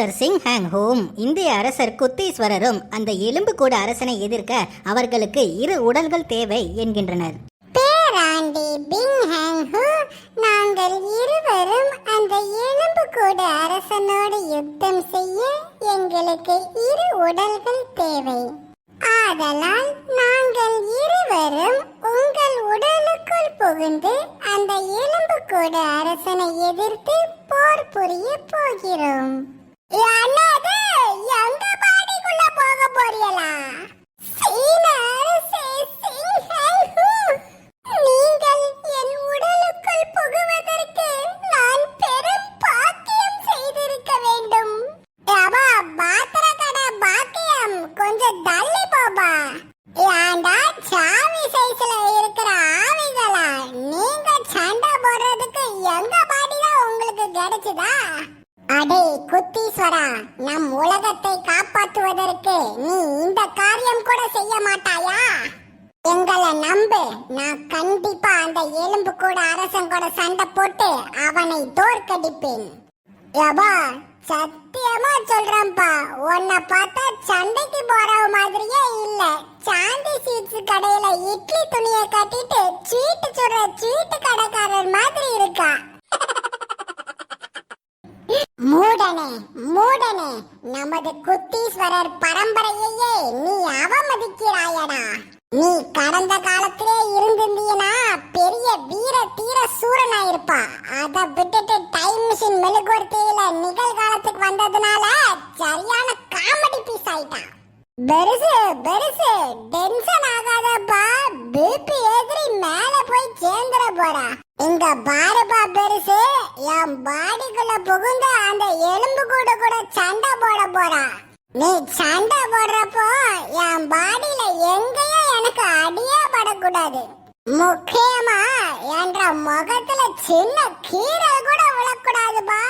அரசர் Singh hang home. இந்திய அரசர் குத்தீஸ்வரரும் அந்த எலும்புக்கூடு அரசனை எதிர்க்க அவர்களுக்கு இரு உடல்கள் தேவை என்கின்றனர். பேராண்டி பிங் ஹேங் நாங்கள் இருவரும் அந்த எலும்புக்கூடு அரசனோடு யுத்தம் செய்ய எங்களுக்கு இரு உடல்கள் தேவை. ஆதலால் நாங்கள் இருவரும் உங்கள் உடலுக்குள் புகுந்து அந்த எலும்புக்கூடு அரசனை எதிர்த்து போர் புரிய போகிறோம். என்னது? எங்க பாடிக்குள்ள போக போறீங்களா? சீன குத்தீஸ்வரா நம் உலகத்தை காப்பாற்றுவதற்கு நீ இந்த காரியம் கூட செய்ய மாட்டாயா? எங்களை நம்பு. நான் கண்டிப்பா அந்த எலும்பு கூட அரசன் கூட சண்டை போட்டு அவனை தோற்கடிப்பேன். யபா சத்தியமா சொல்றேன்ப்பா உன்னை பார்த்தா சண்டைக்கு போற மாதிரியே இல்ல. சாந்தி சீட்ஸ் கடையில இட்லி துணியை கட்டிட்டு சீட்டு சுடுற சீட்டு நமது குத்தீஸ்வரர் பரம்பரையையே நீ அவமதிக்கிறாயடா. நீ கடந்த காலத்திலே இருந்திருந்தீனா பெரிய வீர தீர சூரனா இருப்பா அத விட்டுட்டு டைம் மிஷின் மெழுகுவர்த்தியில நிகழ்காலத்துக்கு வந்ததுனால சரியான காமெடி பீஸ் ஆயிட்டான் பெருசு பெருசு டென்ஷன் ஆகாதப்பா. பிபி எதிரி மேல போய் சேர்ந்துட போறா. இங்க பாருப்பா பெருசு என் பாடிக்குள்ள புகுந்த அந்த எலும்பு கூட கூட சண்டை போட போறா. நீ சண்டை போடுறப்போ என் பாடியில எங்கேயும் எனக்கு அடியே படக்கூடாது. முக்கியமா என்ற முகத்துல சின்ன கீரல் கூட விழக்கூடாதுப்பா.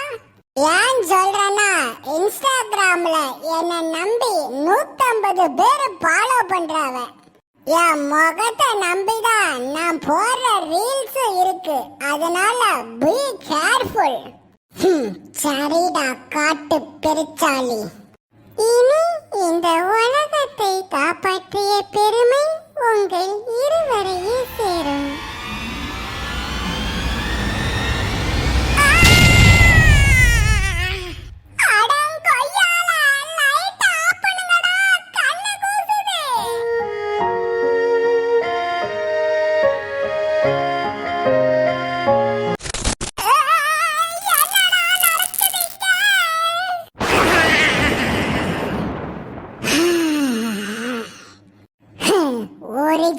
ஏன் சொல்றேன்னா இன்ஸ்டாகிராம்ல என்ன நம்பி நூத்தம்பது பேர் ஃபாலோ பண்றாவ என் முகத்தை நம்பிதான் நான் போடுற ரீல்ஸ் இருக்கு. அதனால பி கேர்ஃபுல் சரிடா காட்டு பெருச்சாளி. இனி இந்த உலகத்தை காப்பாற்றிய பெருமை உங்கள் இருவரையே சேரும்.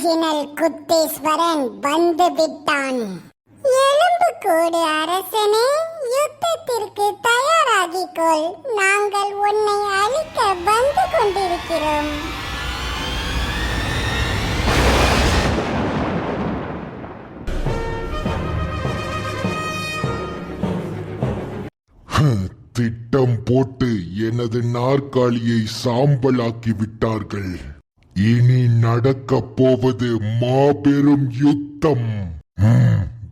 ஒரிஜினல் குத்தீஸ்வரன் வந்து விட்டான். எலும்புக்கூடு அரசனே யுத்தத்திற்கு தயாராகிக்கொள். நாங்கள் உன்னை அழிக்க வந்து கொண்டிருக்கிறோம். திட்டம் போட்டு எனது நாற்காலியை சாம்பலாக்கி விட்டார்கள். இனி நடக்க போவது மாபெரும் யுத்தம்.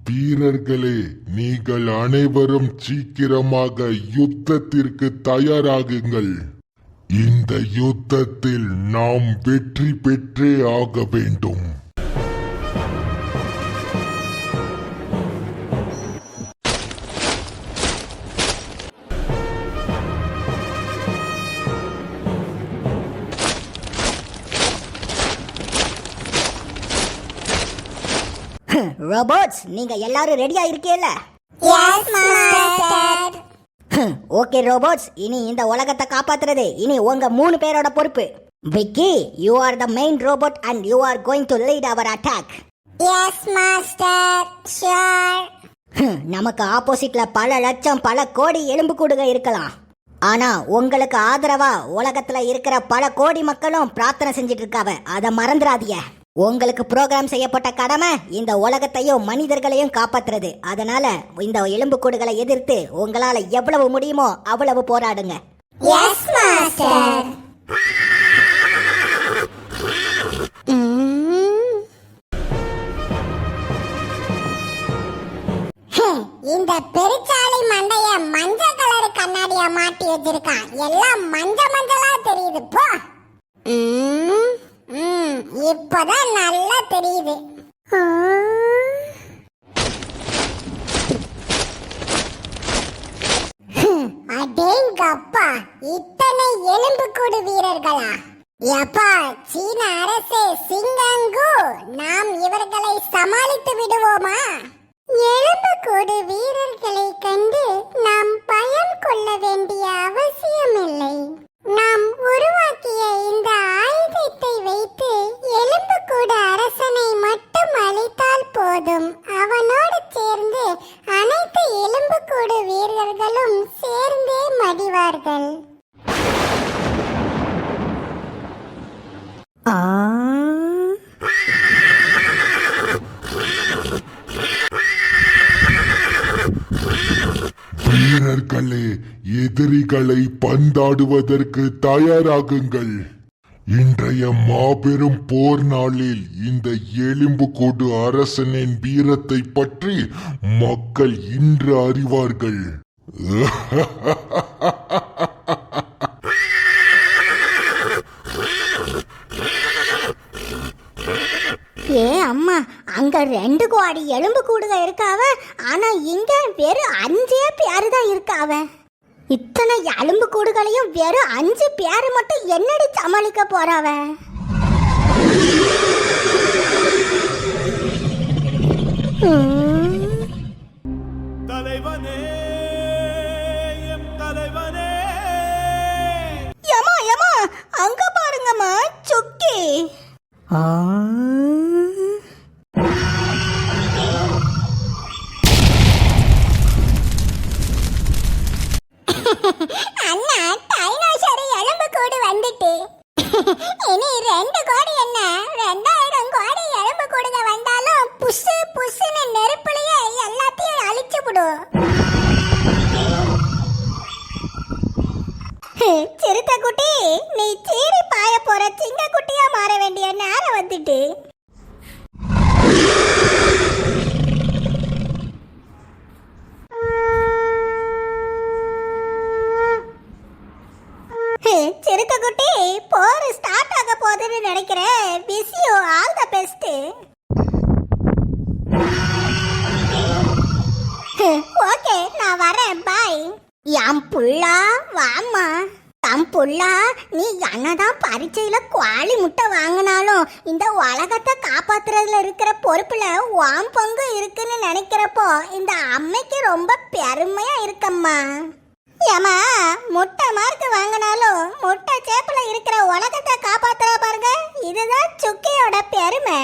வீரர்களே நீங்கள் அனைவரும் சீக்கிரமாக யுத்தத்திற்கு தயாராகுங்கள். இந்த யுத்தத்தில் நாம் வெற்றி பெற்றே ஆக வேண்டும். ரோபோட்ஸ் நீங்க எல்லாரும் ரெடியா இருக்கீல்ல? ஓகே ரோபோட்ஸ் இனி இந்த உலகத்தை காப்பாத்துறது. இனி உங்க மூணு பேரோட பொறுப்பு. Vicky you are the main robot and you are going to lead our attack yes master நமக்கு ஆப்போசிட்ல பல லட்சம் பல கோடி எலும்புக்கூடுக இருக்கலாம். ஆனா உங்களுக்கு ஆதரவா உலகத்துல இருக்கிற பல கோடி மக்களும் பிரார்த்தனை செஞ்சுட்டு இருக்காவ. அதை மறந்துடாதீங்க. உங்களுக்கு ப்ரோக்ராம் செய்யப்பட்ட கடமை இந்த உலகத்தையும் மனிதர்களையும் காப்பாத்துறது. அதனால இந்த எலும்புக்கூடுகளை எதிர்த்து உங்களால எவ்வளவு முடியுமோ அவ்வளவு போராடுங்க. இந்த பெருச்சாளி மண்டைய மஞ்ச கலர் கண்ணாடியா மாட்டி வச்சிருக்கான். எல்லாம் மஞ்ச மஞ்சளா தெரியுது போ. இப்பதான் நல்லா தெரியுது. அடேங்கப்பா இத்தனை எலும்புக்கூடு வீரர்களா? எப்பா சீன அரசே சிங்கங்கு நாம் இவர்களை சமாளித்து விடுவோமா? எலும்புக்கூடு மடிவார்கள் வீரர்களே எதிரிகளை பந்தாடுவதற்கு தயாராகுங்கள். இன்றைய மாபெரும் போர் நாளில் இந்த எலும்புக்கூடு அரசனின் வீரத்தை பற்றி மக்கள் இன்று அறிவார்கள். ஏ அம்மா அங்க ரெண்டு கோடி எலும்பு கூடுக இருக்காவ ஆனா இங்க வெறும் அஞ்சே பேரு தான் இருக்காவ இத்தனை எலும்பு கூடுகளையும் வெறும் அஞ்சு பேரு மட்டும் என்னடி சமாளிக்க போறாவ ம். 啊。நேர வந்துட்டு. சிறுக்க குட்டி போர் ஸ்டார்ட் ஆக போகுதுன்னு நினைக்கிறேன் wish you all the best okay நான் வரேன் பாய் என் புள்ளா வாம்மா. தம் புள்ளா நீ என்னதான் பரீட்சையில குவாலி முட்டை வாங்கினாலும் இந்த உலகத்தை காப்பாத்துறதுல இருக்கிற பொறுப்புல வாம் பங்கு இருக்குன்னு நினைக்கிறப்போ இந்த அம்மைக்கு ரொம்ப பெருமையா இருக்கம்மா. ஏமா முட்டை மார்க் வாங்கினாலும் முட்டை சேப்புல இருக்கிற உலகத்தை காப்பாத்துற பாருங்க இதுதான் சுக்கியோட பெருமை.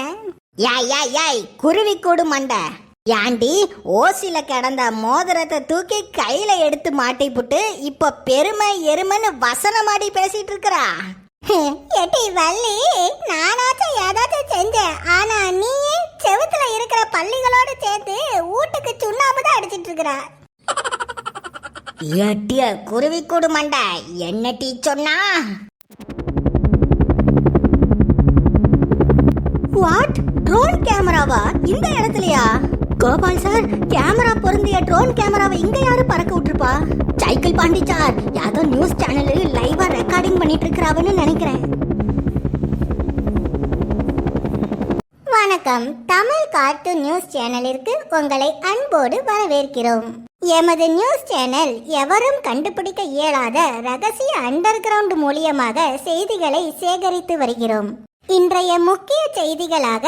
யாய் யாய் யாய் குருவி கூடு மண்டை. ஏண்டி ஓசில கிடந்த மோதிரத்தை தூக்கி கையில எடுத்து மாட்டி புட்டு இப்ப பெருமை எருமைன்னு வசனமாடி பேசிட்டு இருக்கிறா? எட்டி வள்ளி நானாச்சும் ஏதாச்சும் செஞ்சேன். ஆனா நீ செவுத்துல இருக்கிற பள்ளிகளோட சேர்த்து வீட்டுக்கு சுண்ணாம்பு தான் அடிச்சிட்டு இருக்கிற. எட்டிய குருவி கூடு மண்டை என்ன டீ சொன்னா? வாட் ட்ரோன் கேமராவா இந்த இடத்துலயா? கோபால் சார் கேமரா பொருந்திய ட்ரோன் கேமராவை இங்க யாரு பறக்க விட்டுருப்பா? சைக்கிள் பாண்டி சார் யாதோ நியூஸ் சேனல் லைவா ரெக்கார்டிங் பண்ணிட்டு இருக்கிறாவன்னு நினைக்கிறேன். வணக்கம். தமிழ் கார்ட்டூன் நியூஸ் சேனலிற்கு உங்களை அன்போடு வரவேற்கிறோம். எமது நியூஸ் சேனல் எவரும் கண்டுபிடிக்க இயலாத ரகசிய அண்டர் கிரவுண்ட் மூலியமாக செய்திகளை சேகரித்து வருகிறோம். இன்றைய முக்கிய செய்திகளாக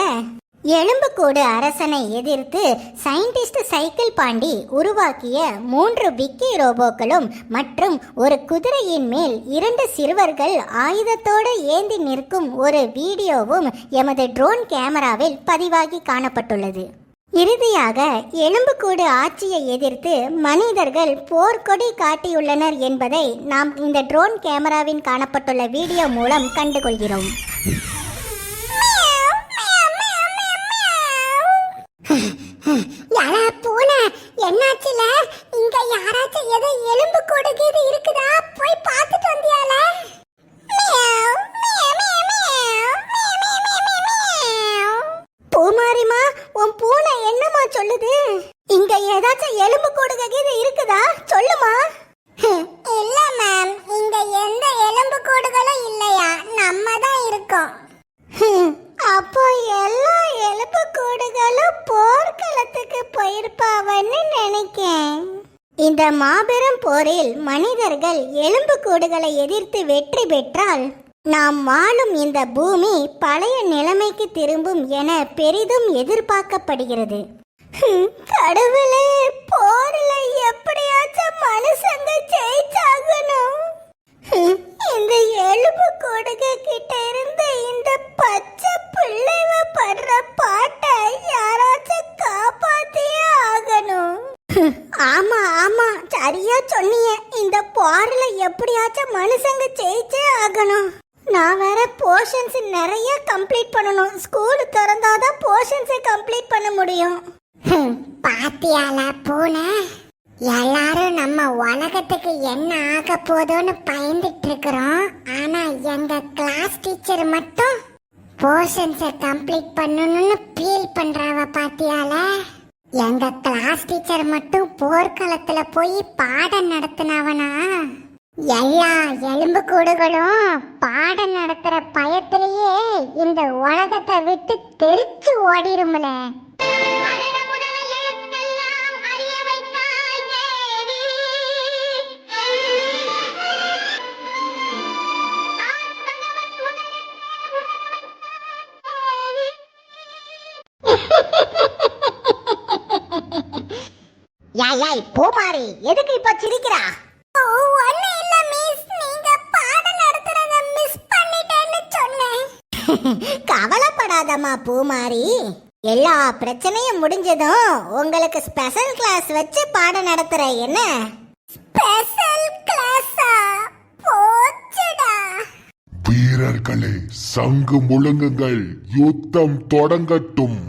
எலும்புக்கூடு அரசனை எதிர்த்து சயின்டிஸ்ட் சைக்கிள் பாண்டி உருவாக்கிய மூன்று விக்கி ரோபோக்களும் மற்றும் ஒரு குதிரையின் மேல் இரண்டு சிறுவர்கள் ஆயுதத்தோடு ஏந்தி நிற்கும் ஒரு வீடியோவும் எமது ட்ரோன் கேமராவில் பதிவாகி காணப்பட்டுள்ளது. இறுதியாக எலும்புக்கூடு ஆட்சியை எதிர்த்து மனிதர்கள் போர்க்கொடி காட்டியுள்ளனர் என்பதை நாம் இந்த ட்ரோன் கேமராவின் காணப்பட்டுள்ள வீடியோ மூலம் கண்டுகொள்கிறோம். யாரா பூனை என்னாச்சுல? இங்க யாராச்சும் ஏதோ எலும்பு கொடுக்குது இருக்குதா? போய் பார்த்து போயிருப்பாவன்னு நினைக்கேன்? இந்த மாபெரும் போரில் மனிதர்கள் எலும்புக்கூடுகளை எதிர்த்து வெற்றி பெற்றால் நாம் வாழும் இந்த பூமி பழைய நிலைமைக்கு திரும்பும் என பெரிதும் எதிர்பார்க்கப்படுகிறது. கடவுளே போரில் எப்படியாச்சும் மனுஷங்க ஜெயிச்சாகணும். பாத்தியாலா பூனை? எல்லாரும் நம்ம உலகத்துக்கு என்ன ஆக போதோன்னு பயந்துட்டு இருக்கிறோம் ஆனா எங்க கிளாஸ் டீச்சர் மட்டும் போர்ஷன்ஸை கம்ப்ளீட் பண்ணணும்னு ஃபீல் பண்றாவ பாத்தியால? எங்க கிளாஸ் டீச்சர் மட்டும் போர்க்களத்துல போய் பாடம் நடத்தினவனா? எல்லா எலும்பு கூடுகளும் பாடம் நடத்துற பயத்திலேயே இந்த உலகத்தை விட்டு தெரிச்சு ஓடிடும்ல யாய் யாய் பூமாரி எதுக்கு இப்ப சிரிக்கிறா? ஒண்ணு இல்ல மிஸ். நீங்க பாடம் நடத்துறத மிஸ் பண்ணிட்டேன்னு சொன்னேன். கவலைப்படாதம்மா பூமாரி. எல்லா பிரச்சனையும் முடிஞ்சதும் உங்களுக்கு ஸ்பெஷல் கிளாஸ் வச்சு பாடம் நடத்துற என்ன? ஸ்பெஷல் கிளாஸா போச்சுடா. வீரர்களே சங்கு முழங்குங்கள். யுத்தம் தொடங்கட்டும்.